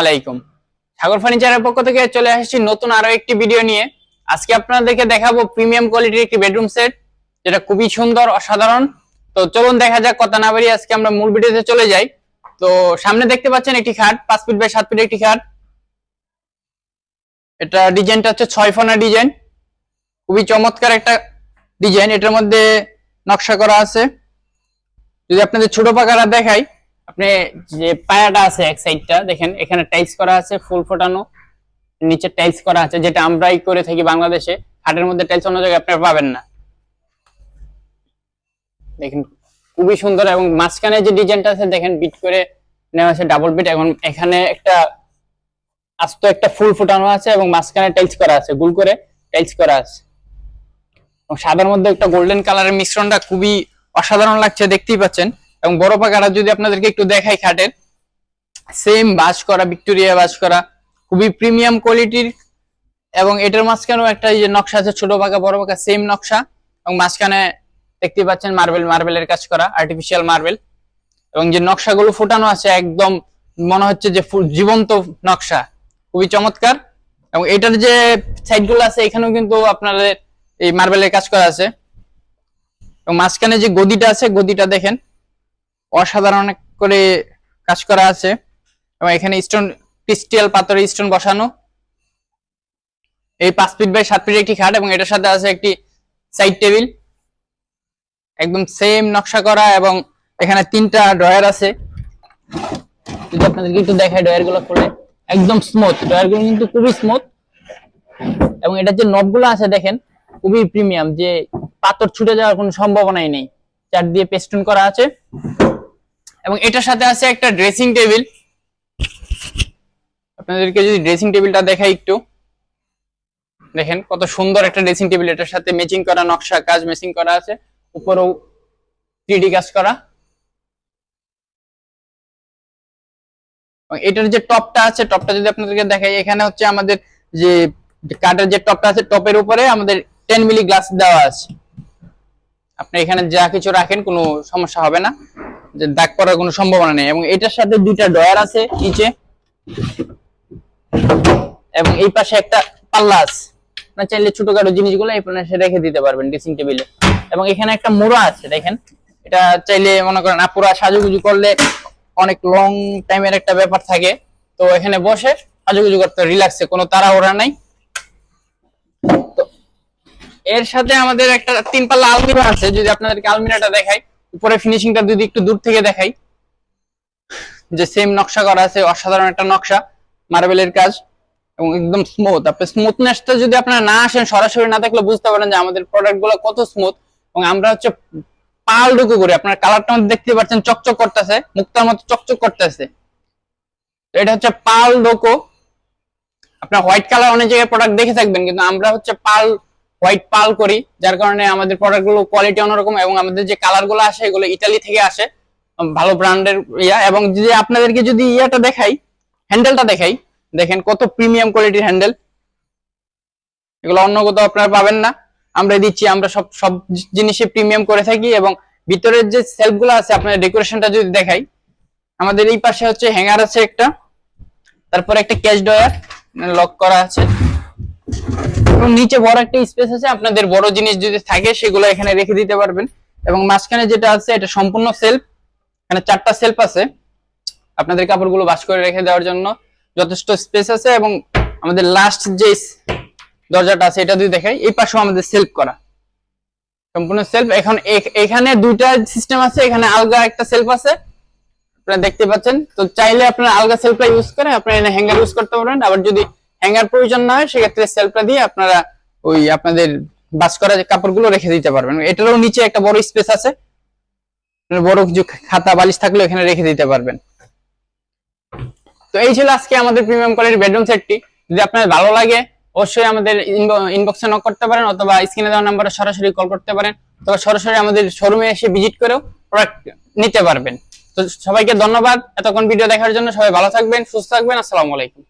আলাইকুম। সাগর ফার্নিচারের পক্ষ থেকে চলে আসছি নতুন আরও একটি ভিডিও নিয়ে। আজকে আপনাদেরকে দেখাবো প্রিমিয়াম কোয়ালিটির একটি বেডরুম সেট, যেটা খুবই সুন্দর, অসাধারণ। তো চলুন দেখা যাক, কথা না বাড়িয়ে আজকে আমরা মূল ভিডিওতে চলে যাই। তো সামনে দেখতে পাচ্ছেন একটি খাট, পাঁচ ফিট বাই সাত ফিট একটি খাট। এটা ডিজাইনটা হচ্ছে ছয় ফোনা ডিজাইন। খুবই চমৎকার একটা ডিজাইন, এটার মধ্যে নকশা করা আছে। যদি আপনাদের ছোট পাকারা দেখাই আপনি যে পায়াটা আছে এক সাইডটা, দেখেন, এখানে টাইলস করা আছে, ফুল ফোটানো, নিচে টাইলস করা আছে, যেটা আমরাই করে থাকি বাংলাদেশে। হাটের মধ্যে টাইলস অন্য জায়গায় আপনারা পাবেন না। দেখেন, খুবই সুন্দর এবং মাঝখানে যে ডিজাইনটা আছে, দেখেন বিট করে নেওয়া আছে ডাবল বিট এবং এখানে একটা আস্ত একটা ফুল ফোটানো আছে, এবং মাঝখানে টাইলস করা আছে, গোল করে টাইলস করা আছে। এবং সাদার মধ্যে একটা গোল্ডেন কালারের মিশ্রণটা খুবই অসাধারণ লাগছে, দেখতেই পাচ্ছেন। এবং বড় পাকাটা যদি আপনাদেরকে একটু দেখাই খাটের সেম বাস করা ভিক্টোরিয়া বাস করা খুবই প্রিমিয়াম কোয়ালিটির এবং এটার মাঝখানেও একটা যে নকশা আছে, ছোট পাকা বড় পাকা সেম নকশা এবং মাঝখানে দেখতে পাচ্ছেন মার্বেল মার্বেলের কাজ করা আর্টিফিশিয়াল মার্বেল এবং যে নকশাগুলো ফোটানো আছে একদম মনে হচ্ছে যে জীবন্ত নকশা, খুবই চমৎকার এবং এটার যে সাইডগুলো আছে, এখানেও কিন্তু আপনাদের এই মার্বেলের কাজ করা আছে এবং মাঝখানে যে গদিটা আছে, গদিটা দেখেন অসাধারণ করে কাজ করা আছে। এবং এখানে স্টোন ক্রিস্টাল পাথরে স্টোন বসানো। এই পাঁচ ফিট বাই সাত ফিট একটি খাট এবং এটার সাথে আছে একটি সাইড টেবিল একদম সেম নকশা করা এবং এখানে তিনটা ড্রয়ার আছে। যদি আপনাদেরকে একটু দেখাই ড্রয়ারগুলো খুলে, একদম স্মুথ ড্রয়ারগুলো কিন্তু খুবই স্মুথ এবং এটার যে নবগুলো আছে দেখেন, খুবই প্রিমিয়াম যে পাথর ছুটে যাওয়ার কোনো সম্ভাবনাই নেই। চার দিয়ে পেস্টুন করা আছে। এবং এটার সাথে আছে একটা ড্রেসিং টেবিল আপনাদেরকে যদি ড্রেসিং টেবিলটা দেখাই একটু। দেখেন কত সুন্দর একটা ড্রেসিং টেবিল এটার সাথে ম্যাচিং করা নকশা, কাজ ম্যাচিং করা আছে। উপরেও থ্রিডি কাজ করা। এটার যে টপটা আছে টপটা যদি আপনাদেরকে দেখাই, এখানে হচ্ছে আমাদের যে কাঠের যে টপটা আছে টপের উপরে আমাদের টেন মিলি গ্লাস দেওয়া আছে। আপনি এখানে যা কিছু রাখেন, কোনো সমস্যা হবে না। যে দাগ পড়ার কোনো সম্ভাবনা নেই। এবং এটার সাথে দুইটা ডয়ার আছে নিচে। এবং এই পাশে একটা পাল্লা আছে। আপনার চাইলে ছোটখাটো জিনিসগুলো এই পাশে রেখে দিতে পারবেন ড্রেসিং টেবিলে এবং এখানে একটা মোড়া আছে, দেখেন। এটা চাইলে মনে করেন আপুরা সাজুগুজু করলে অনেক লং টাইমের একটা ব্যাপার থাকে। তো এখানে বসে সাজুগুজু করতে রিল্যাক্সে কোনো তাড়াহুড়া নাই। এর সাথে আমাদের একটা তিন পাল্লা আলমিরা আছে। যদি আপনাদেরকে আলমিরাটা দেখাই। উপরে ফিনিশিংটা যদি একটু দূর থেকে দেখাই, যে সেম নকশা করা আছে, অসাধারণ একটা নকশা মার্বেলের কাজ, এবং একদম স্মুথ আপনি স্মুথনেসটা যদি আপনারা না আসেন, সরাসরি না দেখলে বুঝতে পারেন যে আমাদের প্রোডাক্টগুলো কত স্মুথ এবং আমরা হচ্ছে পাল ডুকু করি। আপনার কালারটা মধ্যে দেখতে পাচ্ছেন, চকচক করতেছে মুক্তার মতো চকচক করতেছে। এটা হচ্ছে পাল ডোকো আপনার হোয়াইট কালার অনেক জায়গায় প্রোডাক্ট দেখে থাকবেন, কিন্তু আমরা হচ্ছে পাল হোয়াইট পাল করি, যার কারণে আমাদের প্রোডাক্টগুলো কোয়ালিটি অন্যরকম এবং আমাদের যে কালারগুলো আসে এগুলো ইতালি থেকে আসে ভালো ব্র্যান্ডের ইয়া। এবং যদি আপনাদেরকে যদি ইয়াটা দেখাই হ্যান্ডেলটা দেখাই, দেখেন কত প্রিমিয়াম কোয়ালিটির হ্যান্ডেল এগুলো অন্য কোথাও আপনারা পাবেন না। আমরা দিচ্ছি, আমরা সব সব জিনিসে প্রিমিয়াম করে থাকি এবং ভিতরের যে সেলফগুলো আছে আপনার ডেকোরেশনটা যদি দেখাই, আমাদের এই পাশে হচ্ছে হ্যাঙ্গার আছে একটা। তারপর একটা ক্যাশ ডয়ার লক করা আছে। এবং নিচে বড় একটা স্পেস আছে, আপনাদের বড় জিনিস যদি থাকে, সেগুলো এখানে রেখে দিতে পারবেন। এবং মাঝখানে যেটা আছে, এটা সম্পূর্ণ সেলফ এখানে চারটা সেলফ আছে। আপনাদের কাপড়গুলো বাস করে রেখে দেওয়ার জন্য যথেষ্ট স্পেস আছে এবং আমাদের লাস্ট যে দরজাটা আছে, এটা যদি দেখাই, এই পাশেও আমাদের সেলফ করা। সম্পূর্ণ সেলফ এখন এখানে দুইটা সিস্টেম আছে, এখানে আলগা একটা সেলফ আছে। আপনারা দেখতে পাচ্ছেন। তো চাইলে আপনারা আলগা সেলফটা ইউজ করে, আপনারা এখানে হ্যাঙ্গার ইউজ করতে পারেন আবার যদি হ্যাঙ্গার প্রয়োজন না হয়, সেক্ষেত্রে সেলফটা দিয়ে আপনারা ওই আপনাদের বাস করা যে কাপড়গুলো রেখে দিতে পারবেন। এটারও নিচে একটা বড় স্পেস আছে। বড় কিছু খাতা, বালিশ থাকলে এখানে রেখে দিতে পারবেন। তো এই ছিল আজকে আমাদের প্রিমিয়াম কোয়ালিটির বেডরুম সেটটি যদি আপনার ভালো লাগে, অবশ্যই আমাদের ইনবক্সে নক করতে পারেন অথবা স্ক্রিনে দেওয়া নাম্বারে সরাসরি কল করতে পারেন। অথবা সরাসরি আমাদের শোরুমে এসে ভিজিট করেও প্রোডাক্ট নিতে পারবেন। তো সবাইকে ধন্যবাদ। এতক্ষণ ভিডিও দেখার জন্য সবাই ভালো থাকবেন, সুস্থ থাকবেন। আসসালামু আলাইকুম।